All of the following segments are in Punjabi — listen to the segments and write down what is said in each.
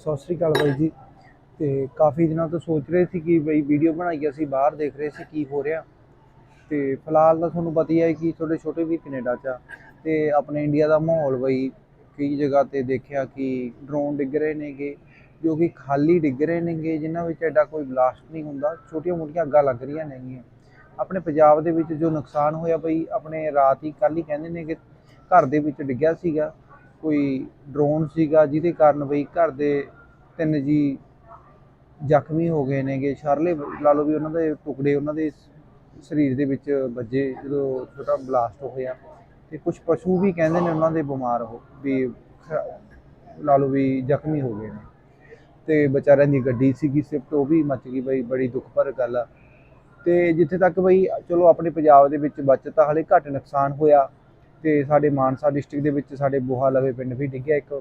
ਸਤਿ ਸ਼੍ਰੀ ਅਕਾਲ ਬਾਈ ਜੀ। ਤੇ ਕਾਫੀ ਦਿਨਾਂ ਤੋਂ ਸੋਚ ਰਹੇ ਸੀ ਕਿ ਬਈ ਵੀਡੀਓ ਬਣਾਈ ਅਸੀਂ ਬਾਹਰ ਦੇਖ ਰਹੇ ਸੀ ਕੀ ਹੋ ਰਿਹਾ। ਤੇ ਫਿਲਹਾਲ ਤਾਂ ਤੁਹਾਨੂੰ ਪਤਾ ਹੀ ਹੈ ਕਿ ਛੋਟੇ ਛੋਟੇ ਵੀ ਕੈਨੇਡਾ 'ਚ ਆ ਤੇ ਆਪਣੇ ਇੰਡੀਆ ਦਾ ਮਾਹੌਲ ਬਈ ਕਈ ਜਗ੍ਹਾ ਤੇ ਦੇਖਿਆ ਕਿ ਡਰੋਨ ਡਿੱਗ ਰਹੇ ਨੇਗੇ, ਜੋ ਕਿ ਖਾਲੀ ਡਿੱਗ ਰਹੇ ਨੇਗੇ, ਜਿਨ੍ਹਾਂ ਵਿੱਚ ਐਡਾ ਕੋਈ ਬਲਾਸਟ ਨਹੀਂ ਹੁੰਦਾ। ਛੋਟੀਆਂ ਮੋਟੀਆਂ ਅੱਗਾਂ ਲੱਗ ਰਹੀਆਂ ਨੇਗੀਆਂ। ਆਪਣੇ ਪੰਜਾਬ ਦੇ ਵਿੱਚ ਜੋ ਨੁਕਸਾਨ ਹੋਇਆ ਬਈ, ਆਪਣੇ ਰਾਤ ਹੀ ਕੱਲ ਹੀ ਕਹਿੰਦੇ ਨੇ ਕਿ ਘਰ ਦੇ ਵਿੱਚ ਡਿੱਗਿਆ ਸੀਗਾ। ਕੋਈ ਡਰੋਨ ਸੀਗਾ, ਜਿਹਦੇ ਕਾਰਨ ਬਈ ਘਰ ਦੇ ਤਿੰਨ ਜੀ ਜ਼ਖਮੀ ਹੋ ਗਏ ਨੇਗੇ। ਸ਼ਰਲੇ ਲਾ ਲਓ ਵੀ ਉਹਨਾਂ ਦੇ ਟੁਕੜੇ, ਉਹਨਾਂ ਦੇ ਸਰੀਰ ਦੇ ਵਿੱਚ ਵੱਜੇ ਜਦੋਂ ਛੋਟਾ ਬਲਾਸਟ ਹੋਇਆ। ਤੇ ਕੁਝ ਪਸ਼ੂ ਵੀ ਕਹਿੰਦੇ ਨੇ ਉਹਨਾਂ ਦੇ ਬਿਮਾਰ ਹੋ, ਵੀ ਲਾ ਲਓ ਵੀ ਜ਼ਖਮੀ ਹੋ ਗਏ ਨੇ। ਤੇ ਵਿਚਾਰਿਆਂ ਦੀ ਗੱਡੀ ਸੀਗੀ ਸਿਫਟ, ਉਹ ਵੀ ਮੱਚ ਗਈ ਬਈ, ਬੜੀ ਦੁੱਖ ਭਰ ਗੱਲ ਆ। ਤੇ ਜਿੱਥੇ ਤੱਕ ਬਈ ਚਲੋ ਆਪਣੇ ਪੰਜਾਬ ਦੇ ਵਿੱਚ ਬਚਤ ਆ, ਹਲੇ ਘੱਟ ਨੁਕਸਾਨ ਹੋਇਆ। ਤੇ ਸਾਡੇ ਮਾਨਸਾ ਡਿਸਟ੍ਰਿਕਟ ਦੇ ਵਿੱਚ ਸਾਡੇ ਬੋਹਾ ਲਵੇ ਪਿੰਡ ਵੀ ਡਿੱਗਿਆ। ਇੱਕ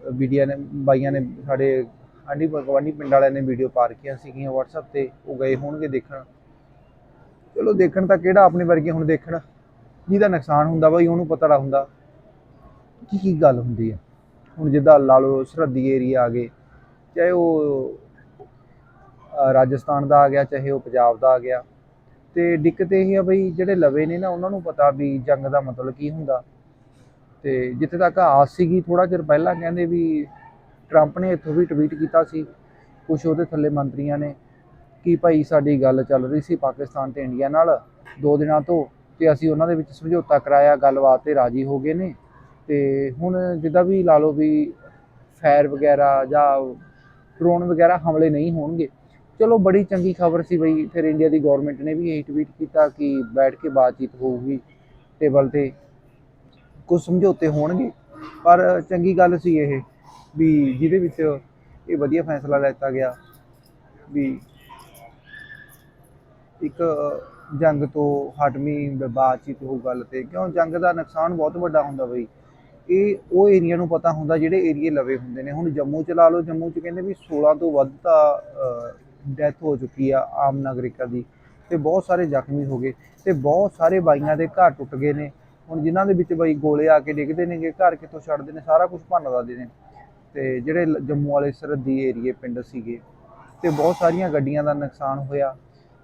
ਵੀਡੀਓ ਨੇ, ਬਾਈਆਂ ਨੇ ਸਾਡੇ ਆਂਢੀ ਗੁਆਂਢੀ ਪਿੰਡ ਵਾਲਿਆਂ ਨੇ ਵੀਡੀਓ ਪਾ ਰੱਖੀਆਂ ਸੀਗੀਆਂ WhatsApp ਤੇ, ਉਹ ਗਏ ਹੋਣਗੇ ਦੇਖਣ। ਚਲੋ ਦੇਖਣ ਤਾਂ ਕਿਹੜਾ ਆਪਣੇ ਵਰਗੇ ਹੁਣ ਦੇਖਣ। ਜਿਹਦਾ ਨੁਕਸਾਨ ਹੁੰਦਾ ਬਈ, ਉਹਨੂੰ ਪਤਾ ਲਾ ਹੁੰਦਾ। ਕੀ ਕੀ ਗੱਲ ਹੁੰਦੀ ਹੈ ਹੁਣ ਜਿੱਦਾਂ ਲਾ ਲਓ ਸਰਹੱਦੀ ਏਰੀਆ ਆ ਗਏ, ਚਾਹੇ ਉਹ ਰਾਜਸਥਾਨ ਦਾ ਆ ਗਿਆ, ਚਾਹੇ ਉਹ ਪੰਜਾਬ ਦਾ ਆ ਗਿਆ। ਤੇ ਦਿੱਕਤ ਇਹ ਆ ਬਈ ਜਿਹੜੇ ਲਵੇ ਨੇ ਨਾ, ਉਹਨਾਂ ਨੂੰ ਪਤਾ ਵੀ ਜੰਗ ਦਾ ਮਤਲਬ ਕੀ ਹੁੰਦਾ। ਤੇ ਜਿੱਥੇ ਤੱਕ ਆਸ ਸੀਗੀ ਥੋੜਾ ਚਿਰ ਪਹਿਲਾਂ ਕਹਿੰਦੇ ਵੀ ਟਰੰਪ ਨੇ ਇੱਥੋਂ ਵੀ ਟਵੀਟ ਕੀਤਾ ਸੀ ਕੁਝ ਉਹਦੇ ਥੱਲੇ ਮੰਤਰੀਆਂ ਨੇ, ਕਿ ਭਾਈ ਸਾਡੀ ਗੱਲ ਚੱਲ ਰਹੀ ਸੀ ਪਾਕਿਸਤਾਨ ਤੇ ਇੰਡੀਆ ਨਾਲ, ਦੋ ਦਿਨਾਂ ਤੋਂ, ਤੇ ਅਸੀਂ ਉਹਨਾਂ ਦੇ ਵਿੱਚ ਸਮਝੌਤਾ ਕਰਾਇਆ, ਗੱਲਬਾਤ ਤੇ ਰਾਜੀ ਹੋ ਗਏ ਨੇ। ਤੇ ਹੁਣ ਜਿੱਦਾਂ ਵੀ ਲਾ ਲਓ ਵੀ ਫਾਇਰ ਵਗੈਰਾ ਜਾਂ ਡਰੋਨ ਵਗੈਰਾ ਹਮਲੇ ਨਹੀਂ ਹੋਣਗੇ ਚਲੋ ਬੜੀ ਚੰਗੀ ਖਬਰ ਸੀ ਬਈ, ਫਿਰ ਇੰਡੀਆ ਦੀ ਗਵਰਨਮੈਂਟ ਨੇ ਵੀ ਇਹ ਟਵੀਟ ਕੀਤਾ ਕਿ ਬੈਠ ਕੇ ਬਾਤਚੀਤ ਹੋਊਗੀ ਟੇਬਲ ਤੇ। ਕੁਝ ਸਮਝੌਤੇ ਹੋਣਗੇ, ਪਰ ਚੰਗੀ ਗੱਲ ਸੀ ਇਹ ਵੀ ਜਿਹਦੇ ਵਿੱਚ ਇਹ ਵਧੀਆ ਫੈਸਲਾ ਲੈਤਾ ਗਿਆ ਵੀ ਇੱਕ ਜੰਗ ਤੋਂ ਹਟਵੀਂ ਬਾਤਚੀਤ ਹੋ ਗੱਲ ਤੇ। ਕਿਉਂ? ਜੰਗ ਦਾ ਨੁਕਸਾਨ ਬਹੁਤ ਵੱਡਾ ਹੁੰਦਾ ਬਈ। ਇਹ, ਉਹ ਏਰੀਆ ਨੂੰ ਪਤਾ ਹੁੰਦਾ ਜਿਹੜੇ ਏਰੀਏ ਲਵੇ ਹੁੰਦੇ ਨੇ। ਹੁਣ ਜੰਮੂ ਚ ਲਾ ਲਓ, ਜੰਮੂ ਚ ਕਹਿੰਦੇ ਵੀ 16 ਤੋਂ ਵੱਧ ਤਾਂ ਡੈਥ ਹੋ ਚੁੱਕੀ ਆ ਆਮ ਨਾਗਰਿਕਾਂ ਦੀ ਤੇ ਬਹੁਤ ਸਾਰੇ ਜ਼ਖਮੀ ਹੋ ਗਏ ਤੇ ਬਹੁਤ ਸਾਰੇ ਬਾਈਆਂ ਦੇ ਘਰ ਟੁੱਟ ਗਏ ਨੇ। ਹੁਣ ਜਿਨ੍ਹਾਂ ਦੇ ਵਿੱਚ ਬਈ ਗੋਲੇ ਆ ਕੇ ਡਿੱਗਦੇ ਨੇਗੇ, ਘਰ ਕਿੱਥੋਂ ਛੱਡਦੇ ਨੇ, ਸਾਰਾ ਕੁਝ ਭੰਨ ਦਿੰਦੇ ਨੇ ਤੇ ਜਿਹੜੇ ਲ- ਜੰਮੂ ਵਾਲੇ ਸਰਹੱਦੀ ਏਰੀਏ ਪਿੰਡ ਸੀਗੇ, ਤੇ ਬਹੁਤ ਸਾਰੀਆਂ ਗੱਡੀਆਂ ਦਾ ਨੁਕਸਾਨ ਹੋਇਆ।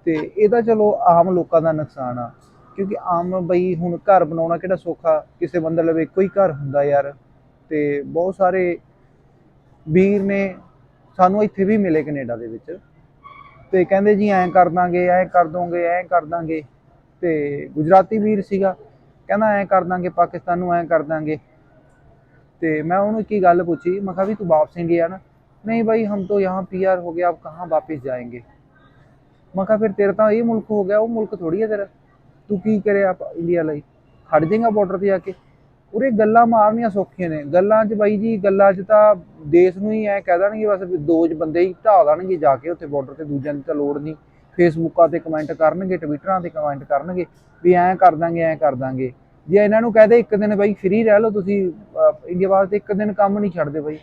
ਤੇ ਇਹਦਾ ਚਲੋ ਆਮ ਲੋਕਾਂ ਦਾ ਨੁਕਸਾਨ ਆ, ਕਿਉਂਕਿ ਆਮ ਬਈ ਹੁਣ ਘਰ ਬਣਾਉਣਾ ਕਿਹੜਾ ਸੌਖਾ, ਕਿਸੇ ਬੰਦੇ ਲਵੇ ਇੱਕੋ ਹੀ ਘਰ ਹੁੰਦਾ ਯਾਰ। ਤੇ ਬਹੁਤ ਸਾਰੇ ਵੀਰ ਨੇ ਸਾਨੂੰ ਇੱਥੇ ਵੀ ਮਿਲੇ ਕੈਨੇਡਾ ਦੇ ਵਿੱਚ। ਤੇ ਕਹਿੰਦੇ ਜੀ ਐਂ ਕਰ ਦਾਂਗੇ, ਐਂ ਕਰ ਦੋਗੇ, ਐਂ ਕਰ ਦਾਂਗੇ। ਤੇ ਗੁਜਰਾਤੀ ਵੀਰ ਸੀਗਾ, ਕਹਿੰਦਾ ਐਂ ਕਰ ਦਾਂਗੇ, ਪਾਕਿਸਤਾਨ ਨੂੰ ਐਂ ਕਰ ਦਾਂਗੇ। ਤੇ ਮੈਂ ਉਹਨੂੰ ਇੱਕ ਹੀ ਗੱਲ ਪੁੱਛੀ, ਮੈਂ ਕਿਹਾ ਵੀ ਤੂੰ ਵਾਪਸ ਇੰਡੀਆ ਨਾ? ਨਹੀਂ ਭਾਈ ਹਮ ਤੋਂ ਯਹਾਂ ਪੀਆਰ ਹੋ ਗਏ, ਆਪ ਕਹਾਂ ਵਾਪਸ ਜਾਏਗੇ? ਮੈਂ ਕਿਹਾ ਫਿਰ ਤੇਰਾ ਤਾਂ ਇਹ ਮੁਲਕ ਹੋ ਗਿਆ, ਉਹ ਮੁਲਕ ਥੋੜੀ ਹੈ ਤੇਰਾ। ਤੂੰ ਕੀ ਕਰੇ ਆਪ ਇੰਡੀਆ ਲਈ? ਖੜ ਜਾਏਗਾ ਬਾਰਡਰ ਤੇ ਆ ਕੇ। ਉਰੇ ਗੱਲਾਂ ਮਾਰਨੀਆਂ ਸੌਖੀਆਂ ਨੇ। ਗੱਲਾਂ 'ਚ ਬਾਈ ਜੀ, ਗੱਲਾਂ 'ਚ ਤਾਂ ਦੇਸ਼ ਨੂੰ ਹੀ ਐ ਕਹਿ ਦੇਣਗੇ, ਬਸ ਦੋ ਜ ਬੰਦੇ ਹੀ ਢਾ ਦੇਣਗੇ ਜਾ ਕੇ ਉੱਥੇ ਬਾਰਡਰ ਤੇ, ਦੂਜਿਆਂ ਦੀ ਤਾਂ ਲੋੜ ਨਹੀਂ। ਫੇਸਬੁੱਕਾਂ ਤੇ ਕਮੈਂਟ ਕਰਨਗੇ, ਟਵਿੱਟਰਾਂ ਤੇ ਕਮੈਂਟ ਕਰਨਗੇ, ਵੀ ਐਂ ਕਰ ਦਾਂਗੇ, ਐਂ ਕਰ ਦਾਂਗੇ। ਜੇ ਇਹਨਾਂ ਨੂੰ ਕਹਦੇ ਇੱਕ ਦਿਨ ਬਾਈ ਫ੍ਰੀ ਰਹਿ ਲਓ ਤੁਸੀਂ ਇੰਡੀਆ ਵਾਸਤੇ ਇੱਕ ਦਿਨ ਕੰਮ ਨਹੀਂ ਛੱਡਦੇ ਬਾਈ।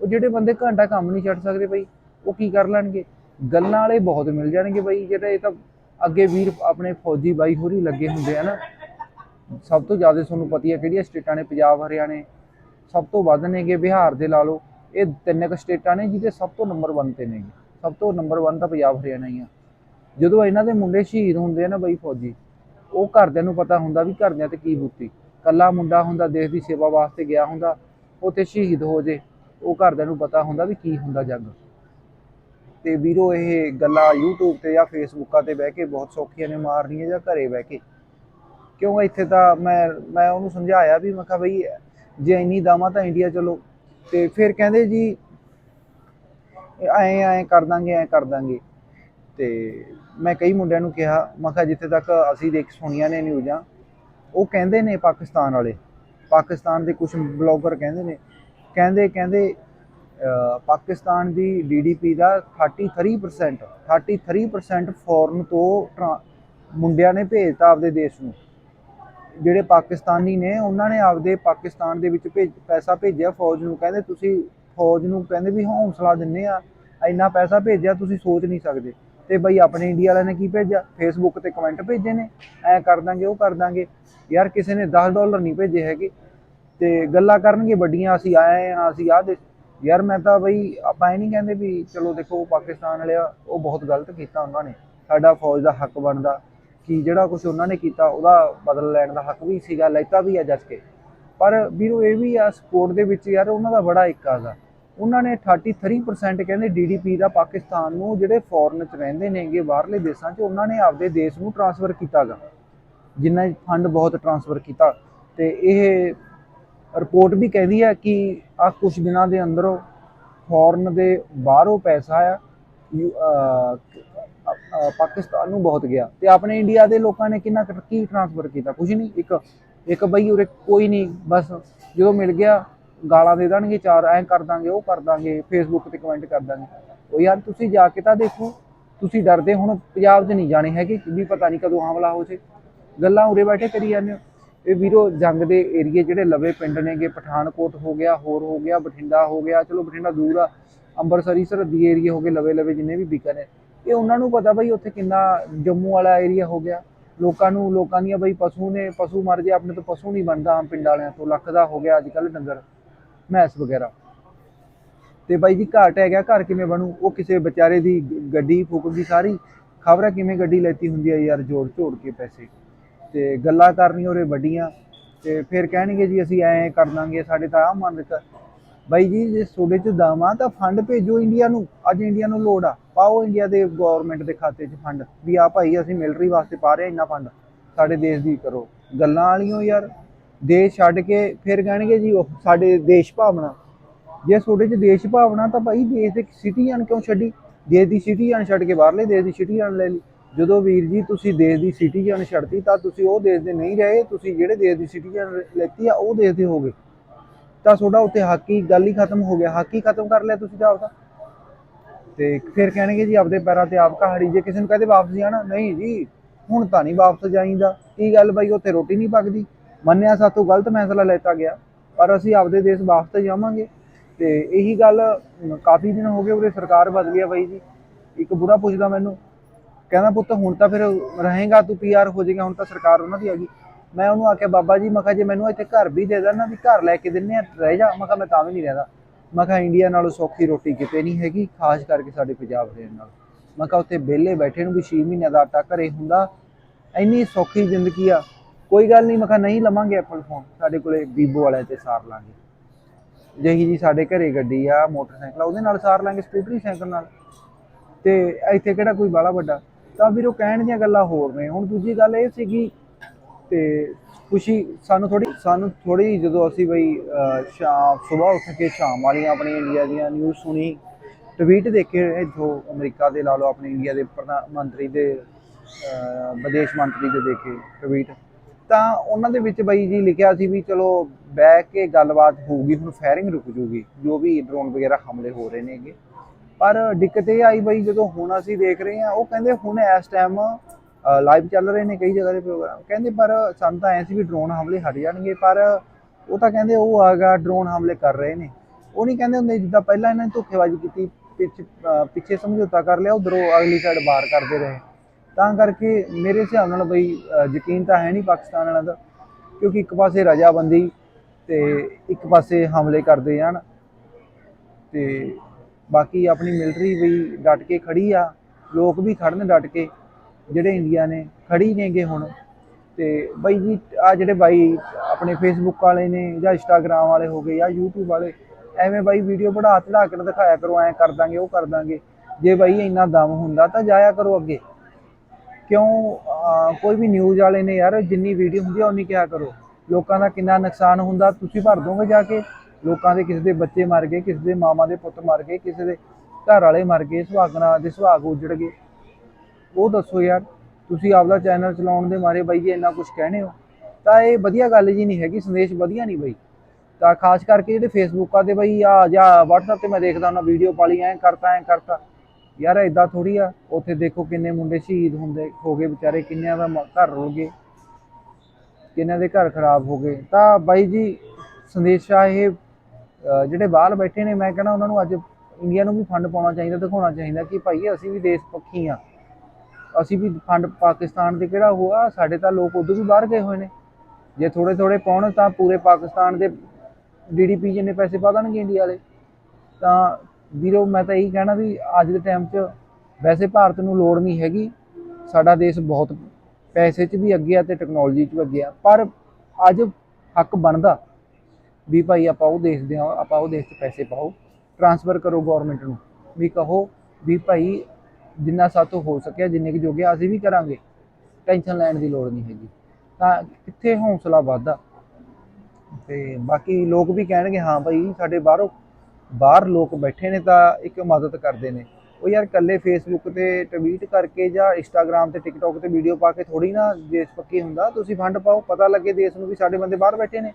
ਉਹ ਜਿਹੜੇ ਬੰਦੇ ਘੰਟਾ ਕੰਮ ਨਹੀਂ ਛੱਡ ਸਕਦੇ ਬਾਈ, ਉਹ ਕੀ ਕਰ ਲੈਣਗੇ? ਗੱਲਾਂ ਵਾਲੇ ਬਹੁਤ ਮਿਲ ਜਾਣਗੇ ਬਾਈ, ਜਿਹੜੇ ਇਹ ਤਾਂ ਅੱਗੇ ਵੀਰ ਆਪਣੇ ਫੌਜੀ ਬਾਈ ਹੋਰੀ ਲੱਗੇ ਹੁੰਦੇ ਆ ਨਾ ਸਭ ਤੋਂ ਜ਼ਿਆਦਾ ਤੁਹਾਨੂੰ ਪਤਾ ਹੀ ਹੈ ਕਿਹੜੀਆਂ ਸਟੇਟਾਂ ਨੇ, ਪੰਜਾਬ, ਹਰਿਆਣੇ, ਸਭ ਤੋਂ ਵੱਧ ਨੇਗੇ ਬਿਹਾਰ ਦੇ ਲਾ ਲਓ। ਇਹ ਤਿੰਨ ਕੁ ਸਟੇਟਾਂ ਨੇ ਜਿਹਦੇ ਸਭ ਤੋਂ ਨੰਬਰ 1 ਤੇ ਨੇ ਸਭ ਤੋਂ ਨੰਬਰ 1 ਤਾਂ ਪੰਜਾਬ, ਹਰਿਆਣਾ ਹੀ ਆ। ਜਦੋਂ ਇਹਨਾਂ ਦੇ ਮੁੰਡੇ ਸ਼ਹੀਦ ਹੁੰਦੇ ਆ ਨਾ ਬਈ ਫੌਜੀ, ਉਹ ਘਰਦਿਆਂ ਨੂੰ ਪਤਾ ਹੁੰਦਾ ਵੀ ਘਰਦਿਆਂ ਤੇ ਕੀ ਬੁੱਤੀ। ਕੱਲਾ ਮੁੰਡਾ ਹੁੰਦਾ, ਦੇਸ਼ ਦੀ ਸੇਵਾ ਵਾਸਤੇ ਗਿਆ ਹੁੰਦਾ, ਉੱਥੇ ਸ਼ਹੀਦ ਹੋ ਜੇ, ਉਹ ਘਰਦਿਆਂ ਨੂੰ ਪਤਾ ਹੁੰਦਾ ਵੀ ਕੀ ਹੁੰਦਾ ਜੱਗ। ਤੇ ਵੀਰੋ, ਇਹ ਗੱਲਾਂ YouTube ਤੇ ਜਾਂ ਫੇਸਬੁੱਕਾਂ ਤੇ ਬਹਿ ਕੇ ਬਹੁਤ ਸੌਖੀਆਂ ਨੇ, ਮਾਰਨੀਆਂ ਜਾਂ ਘਰੇ ਬਹਿ ਕੇ। ਕਿਉਂ ਇੱਥੇ ਤਾਂ ਮੈਂ ਮੈਂ ਉਹਨੂੰ ਸਮਝਾਇਆ ਵੀ, ਮੈਂ ਕਿਹਾ ਬਈ, ਜੇ ਇੰਨੀ ਦਾਵਾ ਤਾਂ ਇੰਡੀਆ ਚਲੋ। ਤੇ ਫਿਰ ਕਹਿੰਦੇ ਜੀ, ਐਂ ਐਂ ਕਰ ਦਾਂਗੇ, ਐਂ ਕਰ ਦਾਂਗੇ। ਤੇ ਮੈਂ ਕਈ ਮੁੰਡਿਆਂ ਨੂੰ ਕਿਹਾ, ਮੈਂ ਕਿਹਾ ਜਿੱਥੇ ਤੱਕ ਅਸੀਂ ਦੇਖ ਸੁਣੀਆਂ ਨੇ ਨਿਊਜ਼ਾਂ, ਉਹ ਕਹਿੰਦੇ ਨੇ ਪਾਕਿਸਤਾਨ ਵਾਲੇ। ਪਾਕਿਸਤਾਨ ਦੇ ਕੁਝ ਬਲੌਗਰ ਕਹਿੰਦੇ ਨੇ। ਕਹਿੰਦੇ ਕਹਿੰਦੇ ਪਾਕਿਸਤਾਨ ਦੀ ਡੀਡੀਪੀ ਦਾ 33% 33% ਫੋਰਨ ਤੋਂ ਟਰਾਂ- ਮੁੰਡਿਆਂ ਨੇ ਭੇਜਤਾ ਆਪਦੇ ਦੇਸ਼ ਨੂੰ। ਜਿਹੜੇ ਪਾਕਿਸਤਾਨੀ ਨੇ, ਉਹਨਾਂ ਨੇ ਆਪਦੇ ਪਾਕਿਸਤਾਨ ਦੇ ਵਿੱਚ ਭੇਜ, ਪੈਸਾ ਭੇਜਿਆ ਫੌਜ ਨੂੰ, ਕਹਿੰਦੇ ਤੁਸੀਂ ਫੌਜ ਨੂੰ ਕਹਿੰਦੇ ਵੀ ਹੌਂਸਲਾ ਦਿੰਨੇ ਆ ਇੰਨਾ ਪੈਸਾ ਭੇਜਿਆ ਤੁਸੀਂ ਸੋਚ ਨਹੀਂ ਸਕਦੇ। ਤੇ ਬਈ ਆਪਣੇ ਇੰਡੀਆ ਵਾਲਿਆਂ ਨੇ ਕੀ ਭੇਜਿਆ? ਫੇਸਬੁੱਕ ਤੇ ਕਮੈਂਟ ਭੇਜੇ ਨੇ, ਐ ਕਰ ਦਾਂਗੇ, ਉਹ ਕਰ ਦਾਂਗੇ। ਯਾਰ ਕਿਸੇ ਨੇ 10 ਡਾਲਰ ਨਹੀਂ ਭੇਜੇ ਹੈਗੇ। ਤੇ ਗੱਲਾਂ ਕਰਨਗੇ ਵੱਡੀਆਂ, ਅਸੀਂ ਆਏ ਆ ਅਸੀਂ ਆਹ ਦੇ ਯਾਰ ਮੈਂ ਤਾਂ ਬਈ, ਆਪਾਂ ਇਹ ਨਹੀਂ ਕਹਿੰਦੇ ਵੀ ਚਲੋ ਦੇਖੋ ਪਾਕਿਸਤਾਨ ਵਾਲੇ ਆ ਉਹ ਬਹੁਤ ਗਲਤ ਕੀਤਾ ਉਹਨਾਂ ਨੇ। ਸਾਡਾ ਫੌਜ ਦਾ ਹੱਕ ਬਣਦਾ। ਕਿ ਜਿਹੜਾ ਕੁਝ ਉਹਨਾਂ ਨੇ ਕੀਤਾ, ਉਹਦਾ ਬਦਲਾ ਲੈਣ ਦਾ ਹੱਕ ਵੀ ਸੀਗਾ ਲੈਤਾ ਵੀ ਆ ਜੱਜ ਕੇ। ਪਰ ਵੀਰੋ, ਇਹ ਵੀ ਆ ਸਪੋਰਟ ਦੇ ਵਿੱਚ ਯਾਰ, ਉਹਨਾਂ ਦਾ ਬੜਾ ਇੱਕ ਆਗਾ। ਉਹਨਾਂ ਨੇ 33% ਕਹਿੰਦੇ ਡੀਡੀਪੀ ਦਾ ਪਾਕਿਸਤਾਨ ਨੂੰ ਜਿਹੜੇ ਫੋਰਨ ਚ ਰਹਿੰਦੇ ਨੇਗੇ, ਬਾਹਰਲੇ ਦੇਸ਼ਾਂ 'ਚ, ਉਹਨਾਂ ਨੇ ਆਪਦੇ ਦੇਸ਼ ਨੂੰ ਟ੍ਰਾਂਸਫਰ ਕੀਤਾਗਾ। ਜਿੰਨਾ ਫੰਡ ਬਹੁਤ ਟ੍ਰਾਂਸਫਰ ਕੀਤਾ। ਤੇ ਇਹ ਰਿਪੋਰਟ ਵੀ ਕਹਿੰਦੀ ਹੈ ਕਿ ਆ ਕੁਝ ਦਿਨਾਂ ਦੇ ਅੰਦਰ ਫੋਰਨ ਦੇ ਬਾਹਰੋਂ ਪੈਸਾ ਆ ਪਾਕਿਸਤਾਨ ਨੂੰ ਬਹੁਤ ਗਿਆ। ਤੇ ਆਪਣੇ ਇੰਡੀਆ ਦੇ ਲੋਕਾਂ ਨੇ ਕਿੰਨਾ ਕੁ- ਕੀ ਟ੍ਰਾਂਸਫਰ ਕੀਤਾ? ਕੁਝ ਨਹੀਂ, ਇੱਕ ਇੱਕ ਬਈ ਉਰੇ ਕੋਈ ਨਹੀਂ, ਬਸ ਜਦੋਂ ਮਿਲ ਗਿਆ, ਗਾਲਾਂ ਦੇ ਦੇਣਗੇ ਚਾਰ, ਐਂ ਕਰ ਦਾਂਗੇ, ਉਹ ਕਰ ਦਾਂਗੇ ਫੇਸਬੁੱਕ ਤੇ ਕਮੈਂਟ ਕਰ ਦਾਂਗੇ। ਉਹ ਯਾਰ ਤੁਸੀਂ ਜਾ ਕੇ ਤਾਂ ਦੇਖੋ, ਤੁਸੀਂ ਡਰਦੇ ਹੁਣ ਪੰਜਾਬ 'ਚ ਨਹੀਂ ਜਾਣੇ ਹੈਗੇ, ਵੀ ਪਤਾ ਨਹੀਂ ਕਦੋਂ ਹਮਲਾ ਹੋ ਜੇ। ਗੱਲਾਂ ਉਰੇ ਬੈਠੇ ਕਰੀ ਜਾਂਦੇ ਹੋ। ਇਹ ਵੀਰੋ, ਜੰਗ ਦੇ ਏਰੀਏ ਜਿਹੜੇ ਲਵੇ ਪਿੰਡ ਨੇਗੇ, ਪਠਾਨਕੋਟ ਹੋ ਗਿਆ, ਹੋਰ ਹੋ ਗਿਆ, ਬਠਿੰਡਾ ਹੋ ਗਿਆ, ਚਲੋ ਬਠਿੰਡਾ ਦੂਰ ਆ, ਅੰਮ੍ਰਿਤਸਰੀ, ਸਰਹੱਦੀ ਏਰੀਏ ਹੋ ਗਏ ਲਵੇ ਲਵੇ ਜਿੰਨੇ ਵੀ ਵਿਕਨ ਨੇ ਇਹ ਉਹਨਾਂ ਨੂੰ ਪਤਾ ਬਈ ਉੱਥੇ ਕਿੰਨਾ ਜੰਮੂ ਵਾਲਾ ਏਰੀਆ ਹੋ ਗਿਆ। ਲੋਕਾਂ ਨੂੰ, ਲੋਕਾਂ ਦੀਆਂ ਬਈ ਪਸ਼ੂ ਨੇ, ਪਸ਼ੂ ਮਰ ਜੇ ਆਪਣੇ ਤੋਂ ਪਸ਼ੂ ਨਹੀਂ ਬਣਦਾ ਆਮ ਪਿੰਡ ਵਾਲਿਆਂ ਤੋਂ, ਲੱਖ ਦਾ ਹੋ ਗਿਆ ਅੱਜ ਕੱਲ੍ਹ ਡੰਗਰ, ਮੈਸ ਵਗੈਰਾ। ਤੇ ਬਾਈ ਜੀ ਘਾਟ ਹੈਗਾ ਘਰ ਕਿਵੇਂ ਬਣੂ? ਉਹ ਕਿਸੇ ਵਿਚਾਰੇ ਦੀ ਗੱਡੀ ਫੂਕ ਗਈ ਸਾਰੀ, ਖਬਰ ਕਿਵੇਂ ਗੱਡੀ ਲੈਤੀ ਹੁੰਦੀ ਹੈ ਯਾਰ ਜੋੜ ਝੋੜ ਕੇ ਪੈਸੇ। ਤੇ ਗੱਲਾਂ ਕਰਨੀਆਂ ਉਰੇ ਵੱਡੀਆਂ, ਤੇ ਫਿਰ ਕਹਿਣਗੇ ਜੀ ਅਸੀਂ ਐਂ ਕਰ ਦਾਂਗੇ, ਸਾਡੇ ਤਾਂ ਆ ਮਨ ਦਿੱਤਾ ਬਾਈ ਜੀ ਜੇ ਸੋਡੇ ਚ ਦਮ ਤਾਂ ਫੰਡ ਭੇਜੋ ਇੰਡੀਆ ਨੂੰ, ਅੱਜ ਇੰਡੀਆ ਨੂੰ ਲੋੜ ਆ। ਪਾਓ ਇੰਡੀਆ ਦੇ ਗਵਰਨਮੈਂਟ ਦੇ ਖਾਤੇ 'ਚ ਫੰਡ ਵੀ ਆ ਭਾਈ ਅਸੀਂ ਮਿਲਟਰੀ ਵਾਸਤੇ ਪਾ ਰਹੇ ਇੰਨਾ ਫੰਡ ਸਾਡੇ ਦੇਸ਼ ਦੀ ਕਰੋ। ਗੱਲਾਂ ਵਾਲੀਆਂ ਯਾਰ, ਦੇਸ਼ ਛੱਡ ਕੇ ਫਿਰ ਕਹਿਣਗੇ ਜੀ ਉਹ ਸਾਡੇ ਦੇਸ਼ ਭਾਵਨਾ। ਜੇ ਤੁਹਾਡੇ 'ਚ ਦੇਸ਼ ਭਾਵਨਾ ਤਾਂ ਭਾਈ ਦੇਸ਼ ਦੇ ਸਿਟੀਜ਼ਨ ਕਿਉਂ ਛੱਡੀ? ਦੇਸ਼ ਦੀ ਸਿਟੀਜ਼ਨ ਛੱਡ ਕੇ ਬਾਹਰਲੇ ਦੇਸ਼ ਦੀ ਸਿਟੀਜ਼ਨ ਲੈ ਲਈ। ਜਦੋਂ ਵੀਰ ਜੀ ਤੁਸੀਂ ਦੇਸ਼ ਦੀ ਸਿਟੀਜ਼ਨ ਛੱਡਤੀ ਤਾਂ ਤੁਸੀਂ ਉਹ ਦੇਸ਼ ਦੇ ਨਹੀਂ ਰਹੇ, ਤੁਸੀਂ ਜਿਹੜੇ ਦੇਸ਼ ਦੀ ਸਿਟੀਜ਼ਨ ਲੈਤੀ ਆ, ਉਹ ਦੇਸ਼ ਦੇ ਹੋਗੇ ਤਾਂ ਤੁਹਾਡਾ ਉੱਤੇ ਹੱਕ ਹੀ ਗੱਲ ਹੀ ਖਤਮ ਹੋ ਗਿਆ। ਹੱਕ ਹੀ ਖਤਮ ਕਰ ਲਿਆ ਤੁਸੀਂ ਤਾਂ ਆਪਦਾ। ਤੇ ਫਿਰ ਕਹਿਣਗੇ ਜੀ ਆਪਦੇ ਪੈਰਾਂ ਤੇ ਆਪ ਕਹਾੜੀ ਜੇ ਕਿਸੇ ਨੂੰ ਕਹਦੇ ਵਾਪਸ ਜਾਣਾ ਨਹੀਂ ਜੀ, ਹੁਣ ਤਾਂ ਨਹੀਂ ਵਾਪਸ ਜਾਈਂਦਾ। ਕੀ ਗੱਲ ਬਾਈ, ਉੱਥੇ ਰੋਟੀ ਨਹੀਂ ਪੱਕਦੀ? ਮੰਨਿਆ ਸਾਤੋਂ ਗਲਤ ਫੈਸਲਾ ਲੈਤਾ ਗਿਆ, ਪਰ ਅਸੀਂ ਆਪਦੇ ਦੇਸ਼ ਵਾਪਸ ਜਾਵਾਂਗੇ। ਤੇ ਇਹੀ ਗੱਲ ਕਾਫੀ ਦਿਨ ਹੋ ਗਏ ਉਰੇ ਸਰਕਾਰ ਬਦਲੀ ਆ ਬਾਈ ਜੀ। ਇੱਕ ਬੁੜਾ ਪੁੱਛਦਾ ਮੈਨੂੰ, ਕਹਿੰਦਾ, ਪੁੱਤ, ਹੁਣ ਤਾਂ ਫਿਰ ਰਹੇਗਾ ਤੂੰ ਪੀਆਰ ਹੋ ਜਾਏਗਾ, ਹੁਣ ਤਾਂ ਸਰਕਾਰ ਉਹਨਾਂ ਦੀ ਆ ਗਈ। ਮੈਂ ਉਹਨੂੰ ਆਖਿਆ, ਬਾਬਾ ਜੀ, ਮੈਂ ਕਿਹਾ, ਜੇ ਮੈਨੂੰ ਇੱਥੇ ਘਰ ਵੀ ਦੇ ਦੇਣ ਵੀ ਘਰ ਲੈ ਕੇ ਦਿੰਨੇ ਆ, ਰਹਿ ਜਾ। ਮੈਂ ਕਿਹਾ, ਮੈਂ ਤਾਂ ਵੀ ਨਹੀਂ ਰਹਿਦਾ। ਮੈਂ ਕਿਹਾ ਇੰਡੀਆ ਨਾਲੋਂ ਸੌਖੀ ਰੋਟੀ ਕਿਤੇ ਨਹੀਂ ਹੈਗੀ, ਖਾਸ ਕਰਕੇ ਸਾਡੇ ਪੰਜਾਬ ਦੇ ਨਾਲ। ਮੈਂ ਕਿਹਾ ਉੱਥੇ ਵਿਹਲੇ ਬੈਠੇ ਨੂੰ ਵੀ 6 ਮਹੀਨਿਆਂ ਦਾ ਆਟਾ ਘਰੇ ਹੁੰਦਾ, ਇੰਨੀ ਸੌਖੀ ਜ਼ਿੰਦਗੀ ਆ। ਕੋਈ ਗੱਲ ਨਹੀਂ, ਮੈਂ ਕਿਹਾ ਨਹੀਂ ਲਵਾਂਗੇ ਐਪਲ ਫੋਨ ਸਾਡੇ ਕੋਲੇ ਵੀਵੋ ਵਾਲਿਆਂ ਤੇ ਸਾਰ ਲਾਂਗੇ। ਜਿਹੀ ਜੀ ਸਾਡੇ ਘਰੇ ਗੱਡੀ ਆ, ਮੋਟਰਸਾਈਕਲ ਆ, ਉਹਦੇ ਨਾਲ ਸਾਰ ਲਾਂਗੇ, ਸਕੂਟਰੀ ਸਾਈਕਲ ਨਾਲ। ਤੇ ਇੱਥੇ ਕਿਹੜਾ ਕੋਈ ਬਾਲਾ ਵੱਡਾ? ਤਾਂ ਵੀਰੋ, ਕਹਿਣ ਦੀਆਂ ਗੱਲਾਂ ਹੋਰ ਨੇ। ਹੁਣ ਦੂਜੀ ਗੱਲ ਇਹ ਸੀਗੀ ਤੇ ਖੁਸ਼ੀ ਸਾਨੂੰ ਥੋੜੀ ਸਾਨੂੰ ਥੋੜੀ ਜਦੋਂ ਅਸੀਂ ਬਈ ਸ਼ਾਮ ਸਵੇਰ ਉੱਠ ਕੇ ਸ਼ਾਮ ਵਾਲੀਆਂ ਆਪਣੀ ਇੰਡੀਆ ਦੀਆਂ ਨਿਊਜ਼ ਸੁਣੀ ਟਵੀਟ ਦੇਖੇ, ਇੱਥੋਂ ਅਮਰੀਕਾ ਦੇ ਲਾ ਲਓ, ਆਪਣੇ ਇੰਡੀਆ ਦੇ ਪ੍ਰਧਾਨ ਮੰਤਰੀ ਦੇ ਵਿਦੇਸ਼ ਮੰਤਰੀ ਦੇ ਦੇਖੇ ਟਵੀਟ ਤਾਂ ਉਹਨਾਂ ਦੇ ਵਿੱਚ ਬਈ ਜੀ ਲਿਖਿਆ ਸੀ ਵੀ ਚਲੋ ਬਹਿ ਕੇ ਗੱਲਬਾਤ ਹੋਊਗੀ, ਹੁਣ ਫਾਇਰਿੰਗ ਰੁਕ ਜੂਗੀ, ਜੋ ਵੀ ਡਰੋਨ ਵਗੈਰਾ ਹਮਲੇ ਹੋ ਰਹੇ ਨੇਗੇ। ਪਰ ਦਿੱਕਤ ਇਹ ਆਈ ਬਈ ਜਦੋਂ ਹੁਣ ਅਸੀਂ ਦੇਖ ਰਹੇ ਹਾਂ, ਉਹ ਕਹਿੰਦੇ ਹੁਣ ਇਸ ਟਾਈਮ ਲਾਈਵ ਚੱਲ ਰਹੇ ਨੇ ਕਈ ਜਗ੍ਹਾ ਦੇ ਪ੍ਰੋਗਰਾਮ ਕਹਿੰਦੇ ਪਰ ਸਾਨੂੰ ਤਾਂ ਐ ਸੀ ਵੀ ਡਰੋਨ ਹਮਲੇ ਹਟ ਜਾਣਗੇ, ਪਰ ਉਹ ਤਾਂ ਕਹਿੰਦੇ ਉਹ ਆਗਾ ਡਰੋਨ ਹਮਲੇ ਕਰ ਰਹੇ ਨੇ। ਉਹ ਨਹੀਂ ਕਹਿੰਦੇ ਹੁੰਦੇ ਜਿੱਦਾਂ ਪਹਿਲਾਂ ਇਹਨਾਂ ਨੇ ਧੋਖੇਬਾਜ਼ੀ ਕੀਤੀ, ਪਿੱਛੇ ਪਿੱਛੇ ਸਮਝੌਤਾ ਕਰ ਲਿਆ, ਉਧਰੋਂ ਅਗਲੀ ਸਾਈਡ ਬਾਹਰ ਕਰਦੇ ਰਹੇ। ਤਾਂ ਕਰਕੇ ਮੇਰੇ ਹਿਸਾਬ ਨਾਲ ਬਈ ਯਕੀਨ ਤਾਂ ਹੈ ਨਹੀਂ ਪਾਕਿਸਤਾਨ ਵਾਲਿਆਂ ਦਾ, ਕਿਉਂਕਿ ਇੱਕ ਪਾਸੇ ਰਜਾਬੰਦੀ ਤੇ ਇੱਕ ਪਾਸੇ ਹਮਲੇ ਕਰਦੇ ਜਾਣ। ਤੇ ਬਾਕੀ ਆਪਣੀ ਮਿਲਟਰੀ ਵੀ ਡਟ ਕੇ ਖੜੀ ਆ, ਲੋਕ ਵੀ ਖੜਨ ਡਟ ਕੇ। ਜਿਹੜੇ ਇੰਡੀਆ ਨੇ ਖੜੀ ਨੇਗੇ ਹੁਣ। ਤੇ ਬਾਈ ਜੀ ਆ ਜਿਹੜੇ ਬਾਈ ਆਪਣੇ ਫੇਸਬੁੱਕ ਵਾਲੇ ਨੇ ਜਾਂ ਇੰਸਟਾਗ੍ਰਾਮ ਵਾਲੇ ਹੋ ਗਏ ਜਾਂ YouTube ਵਾਲੇ, ਐਵੇਂ ਬਾਈ ਵੀਡੀਓ ਬਣਾ ਚੜਾ ਕੇ ਦਿਖਾਇਆ ਕਰੋ, ਐਂ ਕਰ ਦਾਂਗੇ, ਉਹ ਕਰ ਦਾਂਗੇ। ਜੇ ਬਾਈ ਇੰਨਾ ਦਮ ਹੁੰਦਾ ਤਾਂ ਜਾਇਆ ਕਰੋ ਅੱਗੇ। ਕਿਉਂ? ਕੋਈ ਵੀ ਨਿਊਜ਼ ਵਾਲੇ ਨੇ ਯਾਰ, ਜਿੰਨੀ ਵੀਡੀਓ ਹੁੰਦੀ ਆ, ਉਨੀ ਕਿਹਾ ਕਰੋ। ਲੋਕਾਂ ਦਾ ਕਿੰਨਾ ਨੁਕਸਾਨ ਹੁੰਦਾ, ਤੁਸੀਂ ਭਰ ਦੋਗੇ ਜਾ ਕੇ। ਲੋਕਾਂ ਦੇ ਕਿਸੇ ਦੇ ਬੱਚੇ ਮਰ ਗਏ, ਕਿਸੇ ਦੇ ਮਾਮਾ ਦੇ ਪੁੱਤ ਮਰ ਗਏ, ਕਿਸੇ ਦੇ ਘਰ ਵਾਲੇ ਮਰ ਗਏ, ਸੁਹਾਗਣਾ ਦੇ ਸੁਹਾਗ ਉਜੜ ਗਏ। ਉਹ ਦੱਸੋ ਯਾਰ, ਤੁਸੀਂ ਆਪਦਾ ਚੈਨਲ ਚਲਾਉਣ ਦੇ ਮਾਰੇ ਬਾਈ ਜੀ ਇੰਨਾ ਕੁਝ ਕਹਿਣੇ ਹੋ। ਤਾਂ ਇਹ ਵਧੀਆ ਗੱਲ ਜੀ ਨਹੀਂ ਹੈਗੀ, ਸੰਦੇਸ਼ ਵਧੀਆ ਨਹੀਂ ਬਈ। ਤਾਂ ਖਾਸ ਕਰਕੇ ਜਿਹੜੇ ਫੇਸਬੁੱਕਾਂ ਤੇ ਬਈ ਆ, ਜਾਂ WhatsApp ਤੇ ਮੈਂ ਦੇਖਦਾ ਉਹਨਾਂ ਵੀਡੀਓ ਪਾਲੀ, ਐਂ ਕਰਤਾ ਐਂ ਕਰਤਾ। ਯਾਰ ਇਦਾਂ ਥੋੜੀ ਆ, ਉੱਥੇ ਦੇਖੋ ਕਿੰਨੇ ਮੁੰਡੇ ਸ਼ਹੀਦ ਹੁੰਦੇ, ਹੋ ਗਏ ਵਿਚਾਰੇ, ਕਿੰਨਿਆਂ ਦਾ ਮ- ਘਰ ਰੁਲ ਗਏ, ਕਿੰਨਿਆਂ ਦੇ ਘਰ ਖਰਾਬ ਹੋ ਗਏ। ਤਾਂ ਬਾਈ ਜੀ, ਸੰਦੇਸ਼ਾ ਇਹ ਜਿਹੜੇ ਬਾਹਰ ਬੈਠੇ ਨੇ, ਮੈਂ ਕਹਿੰਦਾ ਉਹਨਾਂ ਨੂੰ ਅੱਜ ਇੰਡੀਆ ਨੂੰ ਵੀ ਫੰਡ ਪਾਉਣਾ ਚਾਹੀਦਾ, ਦਿਖਾਉਣਾ ਚਾਹੀਦਾ ਕਿ ਭਾਈ ਅਸੀਂ ਵੀ ਦੇਸ਼ ਪੱਖੀ ਆ। ਅਸੀਂ ਵੀ ਫੰਡ ਪਾਕਿਸਤਾਨ ਦੇ ਕਿਹੜਾ ਹੋਆ, ਸਾਡੇ ਤਾਂ ਲੋਕ ਉਦੋਂ ਵੀ ਬਾਹਰ ਗਏ ਹੋਏ ਨੇ। ਜੇ ਥੋੜੇ ਥੋੜੇ ਪਾਉਣ, ਤਾਂ ਪੂਰੇ ਪਾਕਿਸਤਾਨ ਦੇ ਡੀਡੀਪੀ ਜਿੰਨੇ ਪੈਸੇ ਪਾ ਦੇਣਗੇ ਇੰਡੀਆ ਵਾਲੇ। ਤਾਂ ਵੀਰੋ, ਮੈਂ ਤਾਂ ਇਹੀ ਕਹਿਣਾ ਵੀ ਅੱਜ ਦੇ ਟਾਈਮ 'ਚ ਵੈਸੇ ਭਾਰਤ ਨੂੰ ਲੋੜ ਨਹੀਂ ਹੈਗੀ। ਸਾਡਾ ਦੇਸ਼ ਬਹੁਤ ਪੈਸੇ 'ਚ ਵੀ ਅੱਗੇ ਆ ਤੇ ਟੈਕਨੋਲੋਜੀ 'ਚ ਵੀ ਅੱਗੇ ਆ। ਪਰ ਅੱਜ ਹੱਕ ਬਣਦਾ ਵੀ ਭਾਈ ਆਪਾਂ ਉਹ ਦੇਸ਼ ਦੇ ਹਾਂ ਆਪਾਂ ਉਹ ਦੇਸ਼ 'ਚ ਪੈਸੇ ਪਾਓ। ਟ੍ਰਾਂਸਫਰ ਕਰੋ ਗਵਰਨਮੈਂਟ ਨੂੰ। ਵੀ ਕਹੋ ਵੀ ਭਾਈ ਜਿੰਨਾ ਸਾਤੋਂ ਹੋ ਸਕਿਆ, ਜਿੰਨੇ ਕੁ ਜੋਗੇ ਅਸੀਂ ਵੀ ਕਰਾਂਗੇ। ਟੈਨਸ਼ਨ ਲੈਣ ਦੀ ਲੋੜ ਨਹੀਂ ਹੈਗੀ। ਤਾਂ ਕਿੱਥੇ ਹੌਸਲਾ ਵੱਧਦਾ? ਤੇ ਬਾਕੀ ਲੋਕ ਵੀ ਕਹਿਣਗੇ, ਹਾਂ ਭਾਈ, ਸਾਡੇ ਬਾਹਰੋਂ, ਬਾਹਰ ਲੋਕ ਬੈਠੇ ਨੇ ਤਾਂ ਇੱਕ ਮਦਦ ਕਰਦੇ ਨੇ। ਉਹ ਯਾਰ ਇਕੱਲੇ ਫੇਸਬੁੱਕ ਤੇ ਟਵੀਟ ਕਰਕੇ ਜਾਂ ਇੰਸਟਾਗ੍ਰam ਤੇ ਟਿਕਟੌਕ ਤੇ ਵੀਡੀਓ ਪਾ ਕੇ ਥੋੜੀ ਨਾ ਦੇਸ਼ ਪੱਕੀ ਹੁੰਦਾ। ਤੁਸੀਂ ਫੰਡ ਪਾਓ, ਪਤਾ ਲੱਗੇ ਦੇਸ਼ ਨੂੰ ਵੀ ਸਾਡੇ ਬੰਦੇ ਬਾਹਰ ਬੈਠੇ ਨੇ।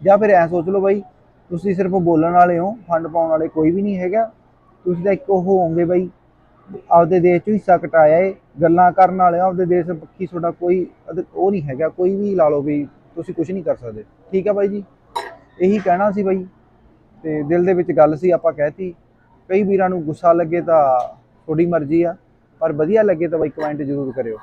ਜਾਂ ਫਿਰ ਐ ਸੋਚ ਲਓ ਬਾਈ ਤੁਸੀਂ ਸਿਰਫ ਬੋਲਣ ਵਾਲੇ ਹੋ, ਫੰਡ ਪਾਉਣ ਵਾਲੇ ਕੋਈ ਵੀ ਨਹੀਂ ਹੈਗਾ। ਤੁਸੀਂ ਤਾਂ ਇੱਕ ਉਹ ਹੋਵੋਗੇ ਬਾਈ ਆਪਦੇ ਦੇਸ਼ 'ਚ ਹਿੱਸਾ ਕਟਾਇਆ ਏ, ਗੱਲਾਂ ਕਰਨ ਵਾਲਿਆਂ ਆਪਦੇ ਦੇਸ਼ ਪੱਖੀ ਤੁਹਾਡਾ ਕੋਈ ਅਧ- ਉਹ ਨਹੀਂ ਹੈਗਾ, ਕੋਈ ਵੀ ਲਾ ਲਓ ਵੀ ਤੁਸੀਂ ਕੁਝ ਨਹੀਂ ਕਰ ਸਕਦੇ। ਠੀਕ ਆ ਬਾਈ ਜੀ? ਇਹੀ ਕਹਿਣਾ ਸੀ ਬਾਈ। ਤੇ ਦਿਲ ਦੇ ਵਿੱਚ ਗੱਲ ਸੀ, ਆਪਾਂ ਕਹਿਤੀ। ਕਈ ਵੀਰਾਂ ਨੂੰ ਗੁੱਸਾ ਲੱਗੇ ਤਾਂ ਤੁਹਾਡੀ ਮਰਜ਼ੀ ਆ, ਪਰ ਵਧੀਆ ਲੱਗੇ ਤਾਂ ਬਾਈ ਕਮੈਂਟ ਜ਼ਰੂਰ ਕਰਿਓ।